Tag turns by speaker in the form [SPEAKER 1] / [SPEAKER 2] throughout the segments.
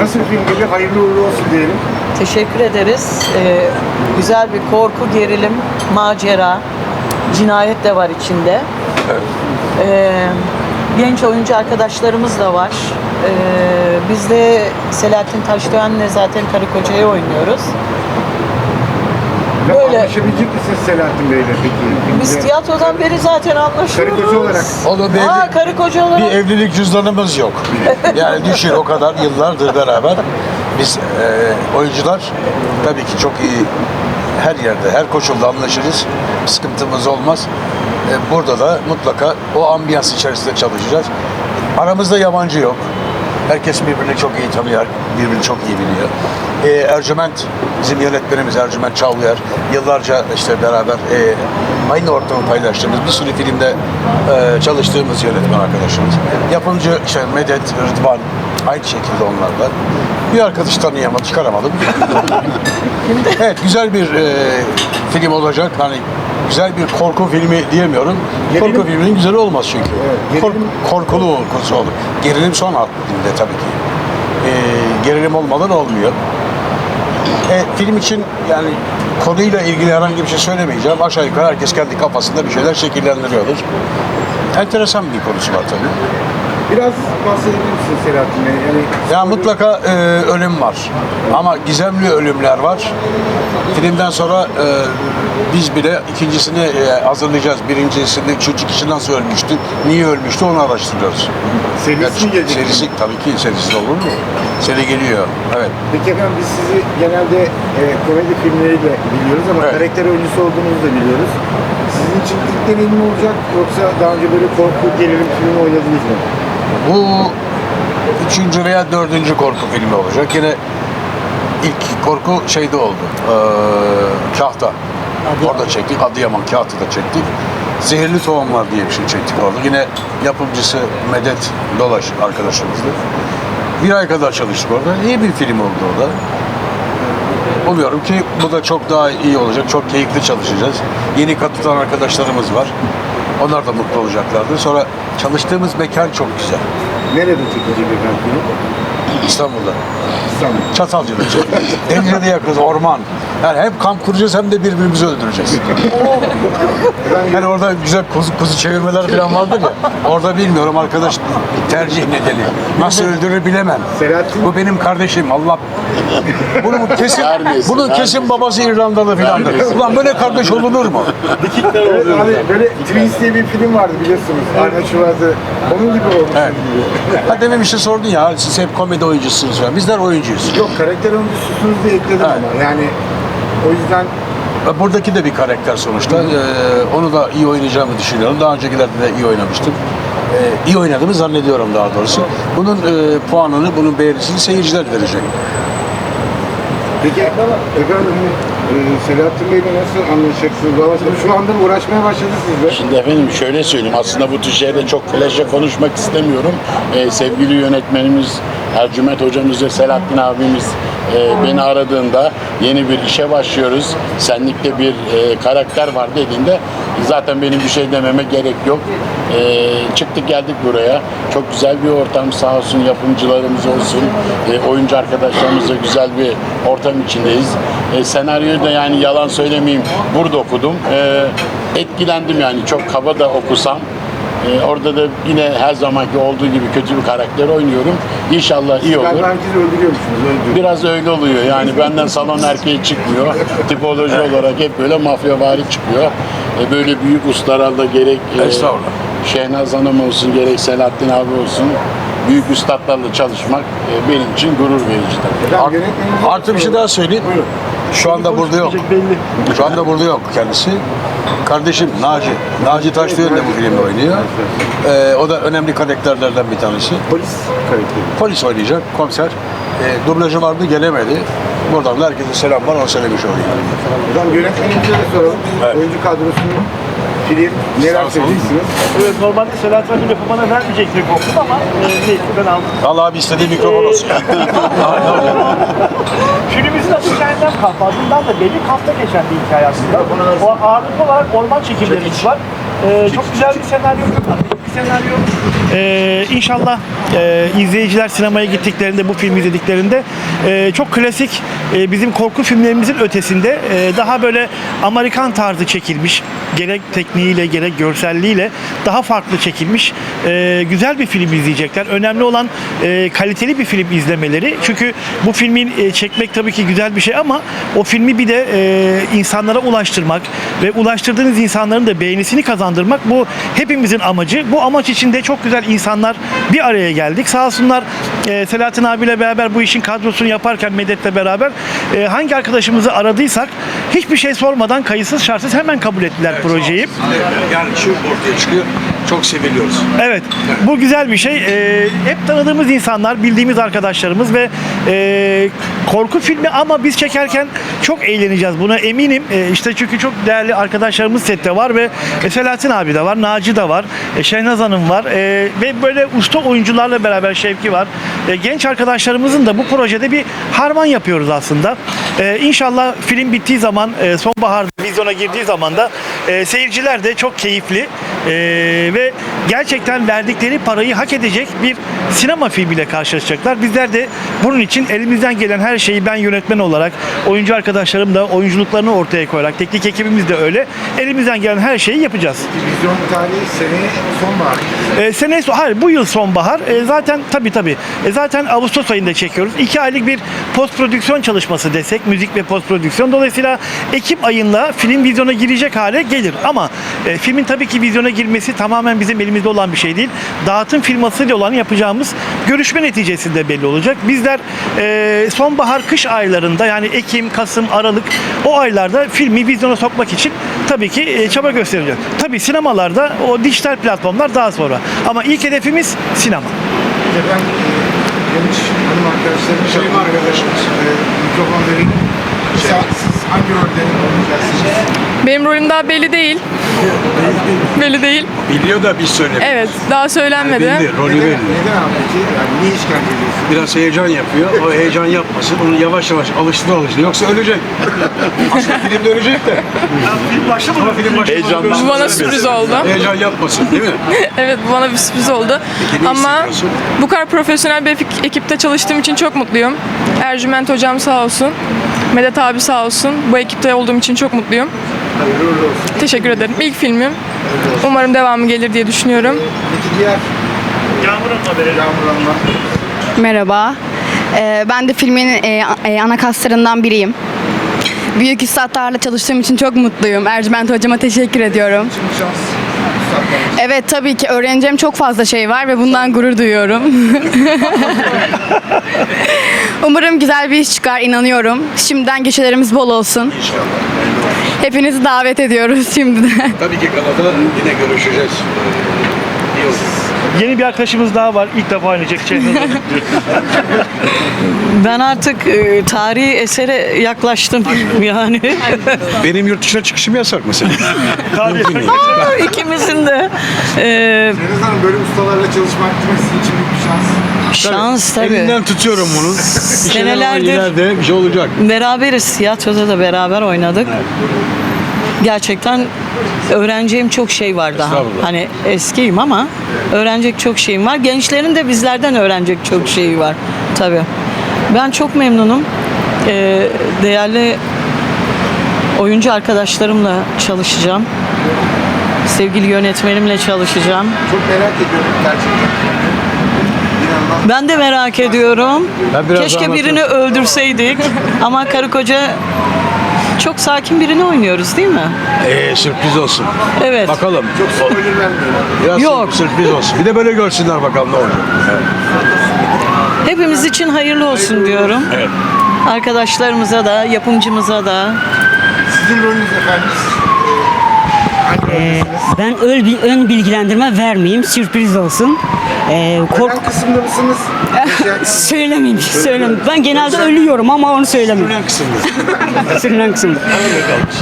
[SPEAKER 1] Nasıl film gibi hayırlı uğurlu olsun diyelim.
[SPEAKER 2] Teşekkür ederiz. Ee, güzel bir korku, gerilim, macera, cinayet de var içinde. Ee, genç oyuncu arkadaşlarımız da var. Ee, biz de Selahattin Taşdöğen'le zaten karı kocayı oynuyoruz.
[SPEAKER 1] Ya
[SPEAKER 2] Böyle.
[SPEAKER 1] Anlaşabilecek misiniz Selahattin Bey'le peki?
[SPEAKER 2] Biz tiyatrodan beri zaten anlaşıyoruz.
[SPEAKER 1] Karı koca olarak.
[SPEAKER 3] O da bir,
[SPEAKER 2] Aa, karı koca olarak.
[SPEAKER 3] bir evlilik cüzdanımız yok. Yani düşün o kadar yıllardır beraber. Biz e, oyuncular tabii ki çok iyi her yerde, her koşulda anlaşırız. Sıkıntımız olmaz. E, burada da mutlaka o ambiyans içerisinde çalışacağız. Aramızda yabancı yok. Herkes birbirini çok iyi tanıyor, birbirini çok iyi biliyor. E, Ercüment, bizim yönetmenimiz Ercüment Çağlayer, yıllarca işte beraber e, aynı ortamı paylaştığımız bir sürü filmde e, çalıştığımız yönetmen arkadaşımız. Yapımcı işte Medet, Rıdvan, aynı şekilde onlarla. Bir arkadaş tanıyamadım, çıkaramadım. evet, güzel bir e, film olacak. Hani güzel bir korku filmi diyemiyorum.
[SPEAKER 1] Gerilim-
[SPEAKER 3] Korku filminin güzel olmaz çünkü.
[SPEAKER 1] Evet,
[SPEAKER 3] Kork- korkulu korkusu olur. Gerilim son haddinde tabii ki. Ee, gerilim olmadan olmuyor. E, film için yani konuyla ilgili herhangi bir şey söylemeyeceğim. Aşağı yukarı herkes kendi kafasında bir şeyler şekillendiriyordur. Enteresan bir konusu var tabii.
[SPEAKER 1] Biraz bahsedebilir misiniz Selahattin Bey? Yani
[SPEAKER 3] Ya mutlaka e, ölüm var. Ama gizemli ölümler var. Filmden sonra e, biz bile ikincisini e, hazırlayacağız. Birincisinde üçüncü kişi nasıl ölmüştü, niye ölmüştü onu araştırıyoruz.
[SPEAKER 1] serisi mi gelecek?
[SPEAKER 3] Serisi tabii ki serisi olur mu? Seri geliyor. Evet.
[SPEAKER 1] Peki efendim biz sizi genelde e, komedi filmleriyle biliyoruz ama
[SPEAKER 3] Evet.
[SPEAKER 1] karakter oyuncusu olduğunuzu da biliyoruz. Sizin için ilk deneyim mi olacak yoksa daha önce böyle korku gerilim filmi oynadınız mı?
[SPEAKER 3] Bu üçüncü veya dördüncü korku filmi olacak. Yine ilk korku şeyde oldu. Ee, Kahta. Orada çektik. Adıyaman Kahta'da çektik. Zehirli Tohumlar diye bir şey çektik orada. Yine yapımcısı Medet Dolaş arkadaşımızdı. Bir ay kadar çalıştık orada. İyi bir film oldu o da. Umuyorum ki bu da çok daha iyi olacak. Çok keyifli çalışacağız. Yeni katılan arkadaşlarımız var. Onlar da mutlu olacaklardır. Sonra çalıştığımız mekan çok güzel.
[SPEAKER 1] Nerede çekilecek efendim film?
[SPEAKER 3] İstanbul'da.
[SPEAKER 1] İstanbul.
[SPEAKER 3] Çatalca'da çektik. Denize de yakınız, orman. Yani hem kamp kuracağız hem de birbirimizi öldüreceğiz. Yani orada güzel kuzu, kuzu çevirmeler falan vardır ya. Orada bilmiyorum arkadaş tercih nedeni. Nasıl öldürür bilemem.
[SPEAKER 1] Selahattin
[SPEAKER 3] Bu benim kardeşim. Allah bunun kesin
[SPEAKER 4] Vermesin,
[SPEAKER 3] bunun kesin babası İrlandalı filandır. Ulan böyle kardeş olunur mu?
[SPEAKER 1] Evet, hani böyle Twins diye bir film vardı biliyorsunuz. Arnold Schwarzenegger. Onun gibi olmuş.
[SPEAKER 3] Evet. Ha demin bir şey sordun ya siz hep komedi oyuncusunuz falan. Bizler oyuncuyuz.
[SPEAKER 1] Yok karakter oyuncususunuz diye ekledim
[SPEAKER 3] Evet.
[SPEAKER 1] ama yani o yüzden
[SPEAKER 3] Ve Buradaki de bir karakter sonuçta. Ee, onu da iyi oynayacağımı düşünüyorum. Daha öncekilerde de iyi oynamıştım. Ee, iyi oynadığımı zannediyorum daha doğrusu. Bunun e, puanını, bunun beğenisini seyirciler verecek.
[SPEAKER 1] Peki efendim e, Selahattin Bey'le nasıl anlaşacaksınız? Valla tabii şu anda uğraşmaya başladı sizle.
[SPEAKER 4] Şimdi efendim şöyle söyleyeyim. Aslında bu tür şeyde çok flaşa konuşmak istemiyorum. Ee, sevgili yönetmenimiz Ercüment hocamız ve Selahattin abimiz e, beni aradığında yeni bir işe başlıyoruz. Senlikte bir e, karakter var dediğinde zaten benim bir şey dememe gerek yok. E, çıktık geldik buraya. Çok güzel bir ortam sağ olsun yapımcılarımız olsun. E, oyuncu arkadaşlarımızla güzel bir ortam içindeyiz. E, senaryoyu da yani yalan söylemeyeyim burada okudum. E, etkilendim yani çok kaba da okusam. E, orada da yine her zamanki olduğu gibi kötü bir karakter oynuyorum. İnşallah iyi olur.
[SPEAKER 1] Galiba herkesi öldürüyormuşsunuz. Öldürüyor.
[SPEAKER 4] Biraz öyle oluyor. Yani benden salon erkeği çıkmıyor. Tipoloji olarak hep böyle mafyavari çıkıyor. E, böyle büyük ustalarla gerek e,
[SPEAKER 3] Estağfurullah.
[SPEAKER 4] Şehnaz Hanım olsun gerek Selahattin abi olsun büyük üstadlarla çalışmak e, benim için gurur verici tabii.
[SPEAKER 3] Artı bir şey daha söyleyeyim.
[SPEAKER 1] Buyurun.
[SPEAKER 3] Şu anda burada yok. Şu anda burada yok kendisi. Kardeşim Naci. Naci Taşlıoğlu de bu filmde oynuyor. Ee, o da önemli karakterlerden bir tanesi.
[SPEAKER 1] Polis karakteri.
[SPEAKER 3] Polis oynayacak, komiser. Ee, dublajı vardı, gelemedi. Buradan da herkese selam var, onu söylemiş olayım.
[SPEAKER 1] Efendim yönetmenimize de soralım.
[SPEAKER 3] Evet.
[SPEAKER 1] Oyuncu kadrosunu film neler söyleyeceksiniz?
[SPEAKER 5] Evet, normalde Selahattin lafı bana vermeyecekti korktum ama e, neyse ben aldım.
[SPEAKER 3] Vallahi abi istediği mikrofon olsun.
[SPEAKER 5] Filmimizin adı Cehennem Kampı. Adından da belli kampta geçen bir hikaye aslında. O ağırlıklı olarak orman çekimlerimiz var. E, çok güzel bir senaryo, senaryo. Ee, inşallah e, izleyiciler sinemaya gittiklerinde, bu filmi izlediklerinde e, çok klasik e, bizim korku filmlerimizin ötesinde e, daha böyle Amerikan tarzı çekilmiş, gerek tekniğiyle gerek görselliğiyle daha farklı çekilmiş e, güzel bir film izleyecekler. Önemli olan e, kaliteli bir film izlemeleri. Çünkü bu filmin e, çekmek tabii ki güzel bir şey ama o filmi bir de e, insanlara ulaştırmak ve ulaştırdığınız insanların da beğenisini kazandırmak bu hepimizin amacı. Bu amaç içinde çok güzel insanlar bir araya geldik. Sağ olsunlar e, Selahattin abiyle beraber bu işin kadrosunu yaparken Medet'le beraber e, hangi arkadaşımızı aradıysak hiçbir şey sormadan kayıtsız şartsız hemen kabul ettiler projeyi.
[SPEAKER 3] Yani şu ortaya çıkıyor. Çok seviliyoruz.
[SPEAKER 5] Evet, bu güzel bir şey. Ee, hep tanıdığımız insanlar, bildiğimiz arkadaşlarımız ve e, korku filmi ama biz çekerken çok eğleneceğiz. Buna eminim. E, işte çünkü çok değerli arkadaşlarımız sette var ve e, Selahattin abi de var, Naci de var, e, Şehnaz Hanım var e, ve böyle usta oyuncularla beraber Şevki var. E, genç arkadaşlarımızın da bu projede bir harman yapıyoruz aslında. E, inşallah film bittiği zaman, e, sonbaharda vizyona girdiği zaman da e, seyirciler de çok keyifli e, ve gerçekten verdikleri parayı hak edecek bir sinema filmiyle karşılaşacaklar. Bizler de bunun için elimizden gelen her şeyi ben yönetmen olarak, oyuncu arkadaşlarım da oyunculuklarını ortaya koyarak, teknik ekibimiz de öyle. Elimizden gelen her şeyi yapacağız.
[SPEAKER 1] Vizyon tarihi seneye sonbahar.
[SPEAKER 5] E, sene hayır bu yıl sonbahar. E, zaten tabii tabii. E, zaten Ağustos ayında çekiyoruz. İki aylık bir post prodüksiyon çalışması desek, müzik ve post prodüksiyon. Dolayısıyla Ekim ayında film vizyona girecek hale gelir. Ama e, filmin tabii ki vizyona girmesi tamamen bizim elimizde olan bir şey değil. Dağıtım firmasıyla olan yapacağımız görüşme neticesinde belli olacak. Bizler e, sonbahar kış aylarında yani Ekim, Kasım, Aralık o aylarda filmi vizyona sokmak için tabii ki e, çaba göstereceğiz. Tabii sinemalarda o dijital platformlar daha sonra. Ama ilk hedefimiz sinema.
[SPEAKER 1] Ben e, genç hanım arkadaşlarım
[SPEAKER 3] Şeyim arkadaşımız.
[SPEAKER 1] E, mikrofon vereyim. Siz hangi rolde oynayacaksınız?
[SPEAKER 6] Benim rolüm daha belli değil. belli değil.
[SPEAKER 3] Biliyor da biz söylemiyoruz.
[SPEAKER 6] Evet, daha söylenmedi.
[SPEAKER 3] Bildi, rolü
[SPEAKER 1] Neden,
[SPEAKER 3] belli.
[SPEAKER 1] neden abi peki? Yani niye işkence ediyorsun?
[SPEAKER 3] Biraz heyecan yapıyor. O heyecan yapmasın. Onu yavaş yavaş alıştır alıştır. Yoksa ölecek. Aslında filmde ölecek de.
[SPEAKER 5] Film başlamadı.
[SPEAKER 3] Ama film başında
[SPEAKER 6] Bu bana sürpriz oldu.
[SPEAKER 3] Heyecan yapmasın değil mi?
[SPEAKER 6] Evet, bu bana bir sürpriz oldu.
[SPEAKER 3] Peki ne
[SPEAKER 6] Ama
[SPEAKER 3] hissediyorsun?
[SPEAKER 6] bu kadar profesyonel bir ekip- ekipte çalıştığım için çok mutluyum. Ercüment hocam sağ olsun. Medet abi sağ olsun. Bu ekipte olduğum için çok mutluyum.
[SPEAKER 1] Hayırlı uğurlu olsun.
[SPEAKER 6] Teşekkür ederim. İlk filmim. Umarım devamı gelir diye düşünüyorum.
[SPEAKER 1] Peki diğer
[SPEAKER 5] Yağmur Hanım'a verelim.
[SPEAKER 1] Yağmur Hanım'a
[SPEAKER 7] Merhaba. Ee, ben de filmin e, e, ana kaslarından biriyim. Büyük üstadlarla çalıştığım için çok mutluyum. Ercüment hocama teşekkür ediyorum.
[SPEAKER 1] şimdi şans.
[SPEAKER 7] Evet tabii ki öğreneceğim çok fazla şey var ve bundan gurur duyuyorum. Umarım güzel bir iş çıkar, inanıyorum. Şimdiden gişelerimiz bol olsun. Hepinizi davet ediyoruz şimdiden.
[SPEAKER 3] Tabii ki Galata yine görüşeceğiz. İyi olur.
[SPEAKER 5] Yeni bir arkadaşımız daha var. İlk defa oynayacak Hanım.
[SPEAKER 2] Ben artık e, tarihi esere yaklaştım yani.
[SPEAKER 3] Benim yurt dışına çıkışım yasak mesela.
[SPEAKER 2] İkimizin de e,
[SPEAKER 1] Deniz Hanım böyle ustalarla çalışmak sizin için büyük bir şans.
[SPEAKER 2] şans tabii.
[SPEAKER 3] Elinden tutuyorum bunu. Ama
[SPEAKER 2] Senelerdir-
[SPEAKER 3] ileride bir şey olacak.
[SPEAKER 2] Beraberiz. Tiyatroda da beraber oynadık. Gerçekten öğreneceğim çok şey var daha. Hani eskiyim ama öğrenecek çok şeyim var. Gençlerin de bizlerden öğrenecek çok şeyi var. Tabii. Ben çok memnunum. Ee, değerli oyuncu arkadaşlarımla çalışacağım. Sevgili yönetmenimle çalışacağım.
[SPEAKER 1] Çok merak ediyorum gerçekten.
[SPEAKER 2] Ben de merak ediyorum.
[SPEAKER 3] Ben biraz
[SPEAKER 2] Keşke
[SPEAKER 3] anlatayım.
[SPEAKER 2] birini öldürseydik. Ama karı koca çok sakin birini oynuyoruz değil mi?
[SPEAKER 3] Ee, sürpriz olsun.
[SPEAKER 2] Evet.
[SPEAKER 3] Bakalım.
[SPEAKER 1] Çok.
[SPEAKER 3] Biraz
[SPEAKER 2] Yok.
[SPEAKER 3] sürpriz olsun. Bir de böyle görsünler bakalım ne olacak. Evet.
[SPEAKER 2] Hepimiz için hayırlı olsun diyorum.
[SPEAKER 3] Evet.
[SPEAKER 2] Arkadaşlarımıza da, yapımcımıza da.
[SPEAKER 1] Sizin rolünüz efendim. Ee, hangi roldesiniz?
[SPEAKER 8] Ben öl, ön bilgilendirme vermeyeyim, sürpriz olsun. Ee, kork
[SPEAKER 1] Ölen kısımda mısınız?
[SPEAKER 8] Söylemeyeyim, söylemeyeyim. Ben genelde ölüyorum ama onu söylemiyorum.
[SPEAKER 3] Ölen kısımda.
[SPEAKER 8] Sürünen kısımda.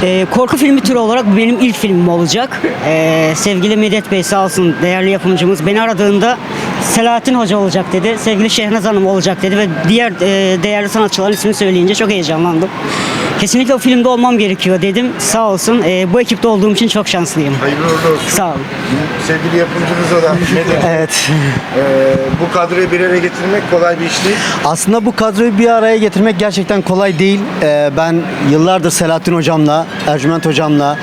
[SPEAKER 8] Ee, korku filmi türü olarak bu benim ilk filmim olacak. Ee, sevgili Medet Bey sağ olsun değerli yapımcımız beni aradığında Selahattin Hoca olacak dedi. Sevgili Şehnaz Hanım olacak dedi ve diğer e, değerli sanatçıların ismini söyleyince çok heyecanlandım. Kesinlikle o filmde olmam gerekiyor dedim. Sağ olsun. e, bu ekipte olduğum için çok şanslıyım.
[SPEAKER 1] Hayırlı uğurlu olsun.
[SPEAKER 8] Sağ olun.
[SPEAKER 1] Sevgili yapımcınıza da.
[SPEAKER 9] Evet.
[SPEAKER 1] Ee, bu kadroyu bir araya getirmek kolay bir iş değil.
[SPEAKER 9] Aslında bu kadroyu bir araya getirmek gerçekten kolay değil. Ee, ben yıllardır Selahattin hocamla, Ercüment hocamla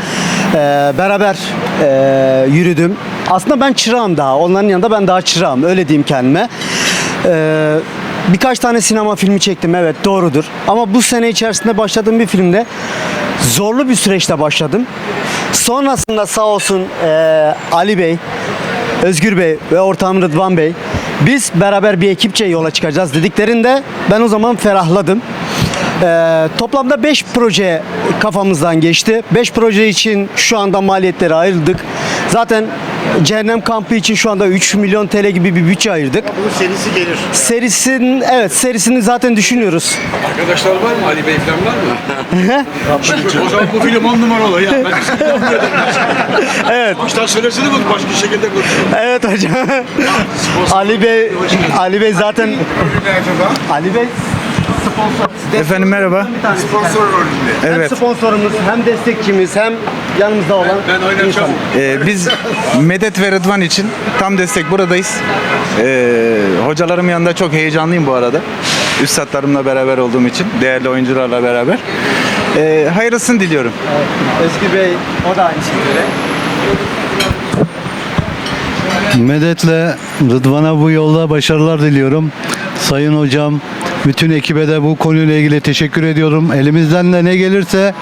[SPEAKER 9] e, beraber e, yürüdüm. Aslında ben çırağım daha. Onların yanında ben daha çırağım. Öyle diyeyim kendime. Ee, birkaç tane sinema filmi çektim. Evet doğrudur. Ama bu sene içerisinde başladığım bir filmde zorlu bir süreçte başladım. Sonrasında sağ olsun e, Ali Bey, Özgür Bey ve ortağım Rıdvan Bey biz beraber bir ekipçe yola çıkacağız dediklerinde ben o zaman ferahladım. Ee, toplamda 5 proje kafamızdan geçti. 5 proje için şu anda maliyetleri ayırdık. Zaten Cehennem Kampı için şu anda 3 milyon TL gibi bir bütçe ayırdık.
[SPEAKER 1] Bunun serisi gelir.
[SPEAKER 9] Serisinin evet serisini zaten düşünüyoruz.
[SPEAKER 10] Arkadaşlar var mı? Ali Bey falan var mı? o zaman bu film on numara olur ya. Ben.
[SPEAKER 9] Evet.
[SPEAKER 10] Baştan söylesene bak başka şekilde konuşuyor.
[SPEAKER 9] Evet hocam. Ali Bey Ali Bey zaten? Ali Bey
[SPEAKER 11] Efendim merhaba.
[SPEAKER 1] Sponsor rolünde.
[SPEAKER 9] hem sponsorumuz hem destekçimiz hem yanımızda olan
[SPEAKER 10] Ben oynayacağım.
[SPEAKER 11] Ee, biz Medet ve Rıdvan için tam destek buradayız. Ee, hocalarım yanında çok heyecanlıyım bu arada. Üstadlarımla beraber olduğum için, değerli oyuncularla beraber. Ee, hayırlısını diliyorum.
[SPEAKER 9] Özgür Bey o da aynı şekilde.
[SPEAKER 12] Medet'le Rıdvan'a bu yolda başarılar diliyorum. Sayın hocam, bütün ekibe de bu konuyla ilgili teşekkür ediyorum. Elimizden de ne gelirse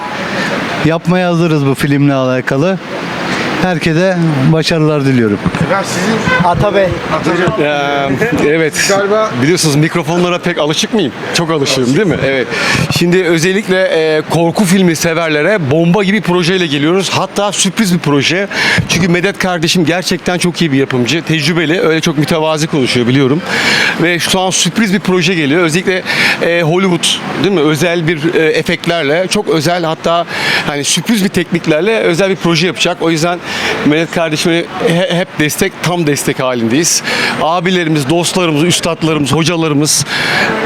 [SPEAKER 12] yapmaya hazırız bu filmle alakalı. Herkese başarılar diliyorum.
[SPEAKER 1] Efendim sizin
[SPEAKER 9] Ata Bey.
[SPEAKER 10] evet.
[SPEAKER 1] Galiba-
[SPEAKER 10] Biliyorsunuz mikrofonlara pek alışık mıyım? Çok alışığım değil mi? Evet. Şimdi özellikle e, korku filmi severlere bomba gibi projeyle geliyoruz. Hatta sürpriz bir proje. Çünkü Medet kardeşim gerçekten çok iyi bir yapımcı. Tecrübeli. Öyle çok mütevazi konuşuyor biliyorum. Ve şu an sürpriz bir proje geliyor. Özellikle e, Hollywood değil mi? Özel bir e, efektlerle çok özel hatta hani sürpriz bir tekniklerle özel bir proje yapacak. O yüzden Medet kardeşime he- hep destek, tam destek halindeyiz. Abilerimiz, dostlarımız, üstadlarımız, hocalarımız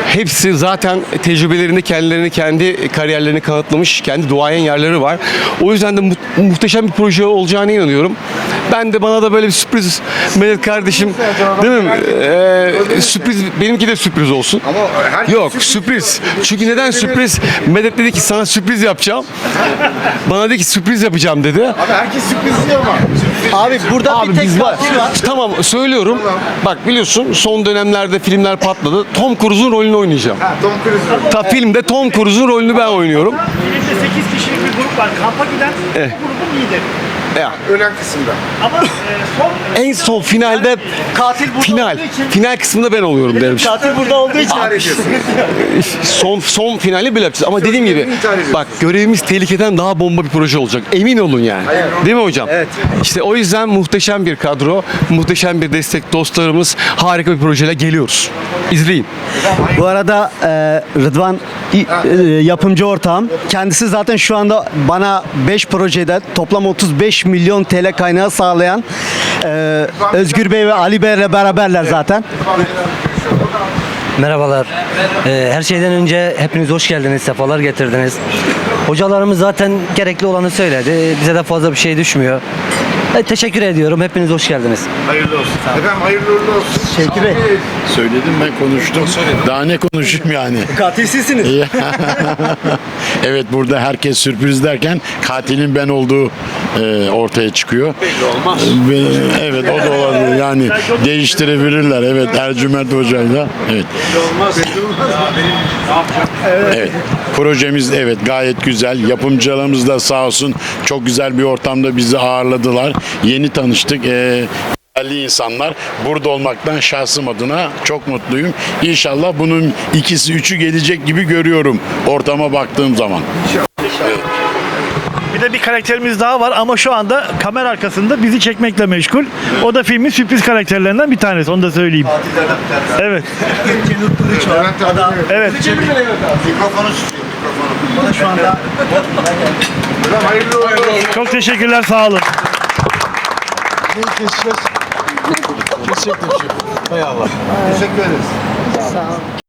[SPEAKER 10] hepsi zaten tecrübelerini kendilerini kendi kariyerlerini kanıtlamış, kendi duayen yerleri var. O yüzden de mu- muhteşem bir proje olacağına inanıyorum. Ben de bana da böyle bir sürpriz Medet kardeşim değil mi? Ee, sürpriz benimki de sürpriz olsun.
[SPEAKER 1] Ama
[SPEAKER 10] Yok sürpriz. Çünkü neden sürpriz? Medet dedi ki sana sürpriz yapacağım. Bana dedi ki sürpriz yapacağım dedi.
[SPEAKER 1] Abi herkes sürpriz. Sürpriz-
[SPEAKER 9] Abi burada
[SPEAKER 10] Abi
[SPEAKER 9] bir tek
[SPEAKER 10] biz var.
[SPEAKER 9] katil var.
[SPEAKER 10] Tamam söylüyorum. Bak biliyorsun son dönemlerde filmler patladı. Tom Cruise'un rolünü oynayacağım.
[SPEAKER 1] Ha, Tom Cruise.
[SPEAKER 10] Ta filmde Tom Cruise'un rolünü ben oynuyorum.
[SPEAKER 5] Filmde 8 kişilik bir grup var. Kampa giden bu grubun lideri.
[SPEAKER 10] Ya,
[SPEAKER 1] Ölen kısımda.
[SPEAKER 5] Ama e, son
[SPEAKER 10] en son finalde
[SPEAKER 9] Katil burada
[SPEAKER 10] final
[SPEAKER 9] olduğu için
[SPEAKER 10] final kısmında ben oluyorum derim.
[SPEAKER 9] katil burada olduğu için
[SPEAKER 1] İntihar ediyorsun.
[SPEAKER 10] Son son finali bile yapacağız. Ama dediğim gibi bak görevimiz tehlikeden daha bomba bir proje olacak. Emin olun yani. Değil mi hocam?
[SPEAKER 9] Evet.
[SPEAKER 10] İşte o yüzden muhteşem bir kadro, muhteşem bir destek dostlarımız, harika bir projeyle geliyoruz. İzleyin.
[SPEAKER 9] Bu arada e, Rıdvan e, yapımcı ortağım. Kendisi zaten şu anda bana 5 projede toplam 35 milyon TL kaynağı sağlayan e, Özgür Bey ve Ali Bey'le beraberler zaten.
[SPEAKER 13] Merhabalar. Ee, her şeyden önce hepiniz hoş geldiniz, sefalar getirdiniz. Hocalarımız zaten gerekli olanı söyledi. Bize de fazla bir şey düşmüyor. E, teşekkür ediyorum. Hepiniz hoş geldiniz.
[SPEAKER 1] Hayırlı olsun. Efendim hayırlı uğurlu olsun.
[SPEAKER 9] Şevki Bey.
[SPEAKER 4] Söyledim ben konuştum. Daha ne konuşayım yani?
[SPEAKER 9] Katil sizsiniz.
[SPEAKER 4] evet burada herkes sürpriz derken katilin ben olduğu e, ortaya çıkıyor. Belli olmaz. evet o da olabilir yani değiştirebilirler. Evet Ercüment Hoca'yla. Evet. Evet. Projemiz evet gayet güzel. Yapımcılarımız da sağ olsun çok güzel bir ortamda bizi ağırladılar. Yeni tanıştık. Ee, Değerli insanlar burada olmaktan şahsım adına çok mutluyum. İnşallah bunun ikisi üçü gelecek gibi görüyorum ortama baktığım zaman.
[SPEAKER 5] bir de bir karakterimiz daha var ama şu anda kamera arkasında bizi çekmekle meşgul. O da filmin sürpriz karakterlerinden bir tanesi. Onu da söyleyeyim. Evet. Evet.
[SPEAKER 1] Mikrofonu mikrofonu.
[SPEAKER 9] Şu anda.
[SPEAKER 5] Çok teşekkürler. Sağ olun.
[SPEAKER 1] Neyi keseceğiz?
[SPEAKER 3] Çektim şu. Hay Allah.
[SPEAKER 1] Teşekkür ederiz.
[SPEAKER 2] Sağ olun.